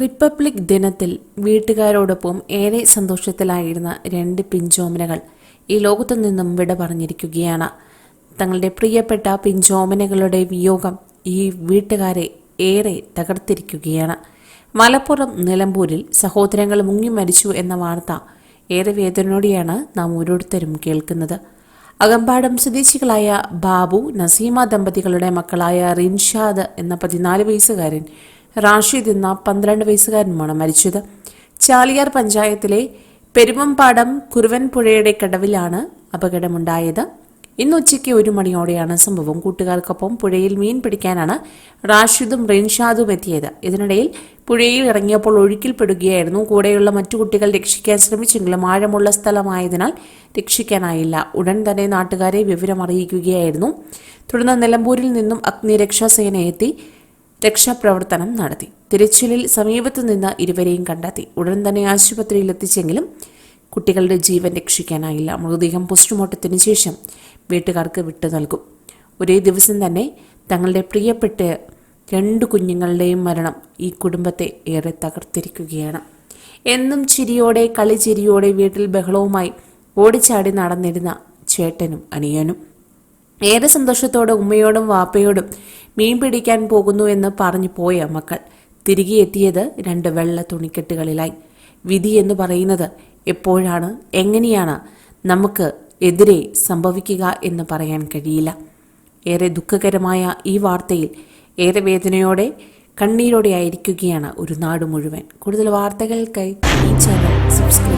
Republic ദിനത്തിൽ വീട്ടുകാരോടൊപ്പം ഏറെ സന്തോഷത്തിലായിരുന്ന രണ്ട് പിഞ്ചോമനകൾ ഈ ലോകത്തു നിന്നും വിട പറഞ്ഞിരിക്കുകയാണ്. തങ്ങളുടെ പ്രിയപ്പെട്ട പിഞ്ചോമനകളുടെ വിയോഗം ഈ വീട്ടുകാരെ ഏറെ തകർത്തിരിക്കുകയാണ്. മലപ്പുറം നിലമ്പൂരിൽ സഹോദരങ്ങൾ മുങ്ങി മരിച്ചു എന്ന വാർത്ത ഏറെ വേദനയോടെയാണ് നാം ഓരോരുത്തരും കേൾക്കുന്നത്. അകമ്പാടം സ്വദേശികളായ ബാബു നസീമ ദമ്പതികളുടെ മക്കളായ റിൻഷാദ് എന്ന പതിനാല് വയസ്സുകാരൻ റാഷിദ് എന്ന പന്ത്രണ്ട് വയസ്സുകാരനുമാണ് മരിച്ചത്. ചാലിയാർ പഞ്ചായത്തിലെ പെരുമമ്പാടം കുറുവൻപുഴയുടെ കടവിലാണ് അപകടമുണ്ടായത്. ഇന്ന് ഉച്ചയ്ക്ക് ഒരു മണിയോടെയാണ് സംഭവം. കൂട്ടുകാർക്കൊപ്പം പുഴയിൽ മീൻ പിടിക്കാനാണ് റാഷിദും റിൻഷാദും എത്തിയത്. ഇതിനിടയിൽ പുഴയിൽ ഇറങ്ങിയപ്പോൾ ഒഴുക്കിൽപ്പെടുകയായിരുന്നു. കൂടെയുള്ള മറ്റു കുട്ടികൾ രക്ഷിക്കാൻ ശ്രമിച്ചെങ്കിലും ആഴമുള്ള സ്ഥലമായതിനാൽ രക്ഷിക്കാനായില്ല. ഉടൻ തന്നെ നാട്ടുകാരെ വിവരം അറിയിക്കുകയായിരുന്നു തുടർന്ന് നിലമ്പൂരിൽ നിന്നും അഗ്നിരക്ഷാസേന എത്തി രക്ഷാപ്രവർത്തനം നടത്തി. തിരച്ചിലിൽ സമീപത്തു നിന്ന് ഇരുവരെയും കണ്ടെത്തി. ഉടൻ തന്നെ ആശുപത്രിയിൽ എത്തിച്ചെങ്കിലും കുട്ടികളുടെ ജീവൻ രക്ഷിക്കാനായില്ല. മൃതദേഹം പോസ്റ്റ്മോർട്ടത്തിന് ശേഷം വീട്ടുകാർക്ക് വിട്ടു നൽകും. ഒരേ ദിവസം തന്നെ തങ്ങളുടെ പ്രിയപ്പെട്ട രണ്ട് കുഞ്ഞുങ്ങളുടെയും മരണം ഈ കുടുംബത്തെ ഏറെ തകർത്തിരിക്കുകയാണ്. എന്നും ചിരിയോടെ കളിചിരിയോടെ വീട്ടിൽ ബഹളവുമായി ഓടിച്ചാടി നടന്നിരുന്ന ചേട്ടനും അനിയനും. ഏറെ സന്തോഷത്തോടെ ഉമ്മയോടും വാപ്പയോടും മീൻ പിടിക്കാൻ പോകുന്നു എന്ന് പറഞ്ഞു പോയ മക്കൾ തിരികെ എത്തിയത് രണ്ട് വെള്ള തുണിക്കെട്ടുകളിലായി. വിധി എന്ന് പറയുന്നത് എപ്പോഴാണ് എങ്ങനെയാണ് നമുക്ക് എതിരെ സംഭവിക്കുക എന്ന് പറയാൻ കഴിയില്ല. ഏറെ ദുഃഖകരമായ ഈ വാർത്തയിൽ ഏറെ വേദനയോടെ കണ്ണീരോടെ ആയിരിക്കുകയാണ് ഒരു നാട് മുഴുവൻ. കൂടുതൽ വാർത്തകൾക്കായി ഈ ചാനൽ സബ്സ്ക്രൈബ്